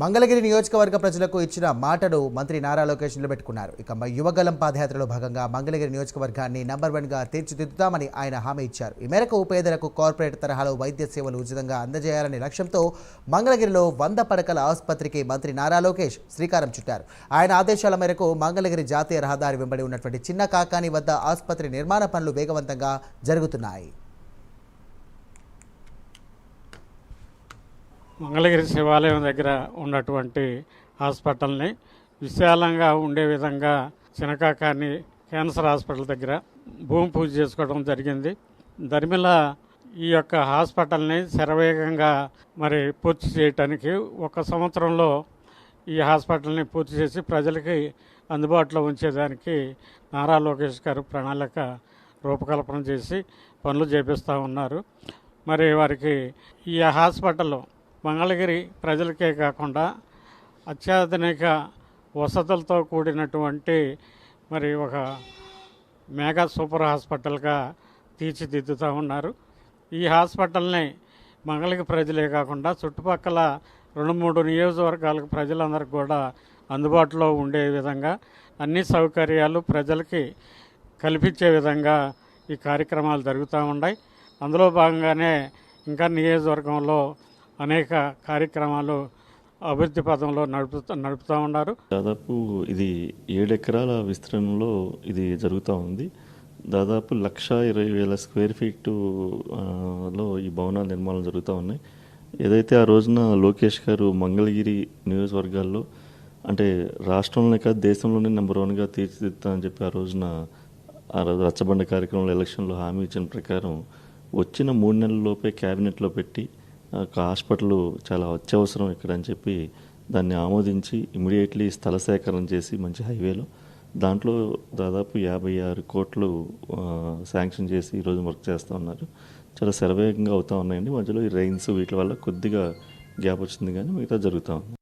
మంగళగిరి నియోజకవర్గ ప్రజలకు ఇచ్చిన మాటను మంత్రి నారా లోకేష్ నిలబెట్టుకున్నారు. ఇక యువగలం పాదయాత్రలో భాగంగా మంగళగిరి నియోజకవర్గాన్ని నంబర్ వన్గా తీర్చిదిద్దుతామని ఆయన హామీ ఇచ్చారు. ఈ మేరకు పేదలకు కార్పొరేట్ తరహాలో వైద్య సేవలు ఉచితంగా అందజేయాలనే లక్ష్యంతో మంగళగిరిలో వంద పడకల ఆసుపత్రికి మంత్రి నారా లోకేష్ శ్రీకారం చుట్టారు. ఆయన ఆదేశాల మేరకు మంగళగిరి జాతీయ రహదారి వెంబడి ఉన్నటువంటి చిన్న కాకాని వద్ద ఆసుపత్రి నిర్మాణ పనులు వేగవంతంగా జరుగుతున్నాయి. మంగళగిరి శివాలయం దగ్గర ఉన్నటువంటి హాస్పిటల్ని విశాలంగా ఉండే విధంగా చినకాకాని క్యాన్సర్ హాస్పిటల్ దగ్గర భూమి పూజ చేసుకోవడం జరిగింది. దరిమిల ఈ యొక్క హాస్పిటల్ని శరవేగంగా మరి పూర్తి చేయటానికి ఒక సంవత్సరంలో ఈ హాస్పిటల్ని పూర్తి చేసి ప్రజలకి అందుబాటులో ఉంచేదానికి నారా లోకేష్ గారు ప్రణాళిక రూపకల్పన చేసి పనులు చేపిస్తూ ఉన్నారు. మరి వారికి ఈ హాస్పిటల్ మంగళగిరి ప్రజలకే కాకుండా అత్యాధునిక వసతులతో కూడినటువంటి మరి ఒక మెగా సూపర్ హాస్పిటల్గా తీర్చిదిద్దుతూ ఉన్నారు. ఈ హాస్పిటల్ని మంగళగిరి ప్రజలే కాకుండా చుట్టుపక్కల రెండు మూడు నియోజకవర్గాలకు ప్రజలందరికీ కూడా అందుబాటులో ఉండే విధంగా అన్ని సౌకర్యాలు ప్రజలకి కల్పించే విధంగా ఈ కార్యక్రమాలు జరుగుతూ ఉన్నాయి. అందులో భాగంగానే ఇంకా నియోజకవర్గంలో అనేక కార్యక్రమాలు అభివృద్ధి పదంలో నడుపుతూ నడుపుతూ ఉన్నారు. దాదాపు ఇది ఏడెకరాల విస్తీర్ణంలో విస్తరణలో ఇది జరుగుతూ ఉంది. దాదాపు లక్ష ఇరవై వేల స్క్వేర్ ఫీట్లో ఈ భవనాల నిర్మాణం జరుగుతూ ఉన్నాయి. ఏదైతే ఆ రోజున లోకేష్ గారు మంగళగిరి నియోజకవర్గాల్లో అంటే రాష్ట్రంలోనే కాదు దేశంలోనే నెంబర్ వన్గా తీర్చిదిద్దామని చెప్పి ఆ రోజున ఆ రోజు రచ్చబండ కార్యక్రమంలో ఎలక్షన్లో హామీ ఇచ్చిన ప్రకారం వచ్చిన మూడు నెలల లోపే క్యాబినెట్లో పెట్టి హాస్పిటల్ చాలా అత్యవసరం ఇక్కడ అని చెప్పి దాన్ని ఆమోదించి ఇమీడియట్లీ స్థల సేకరణ చేసి మంచి హైవేలో దాంట్లో దాదాపు యాభై ఆరు కోట్లు శాంక్షన్ చేసి ఈరోజు వర్క్ చేస్తూ ఉన్నారు. చాలా శరవేగంగా అవుతూ ఉన్నాయండి. మధ్యలో ఈ రైన్స్ వీటి వల్ల కొద్దిగా గ్యాప్ వచ్చింది కానీ మిగతా జరుగుతూ ఉంది.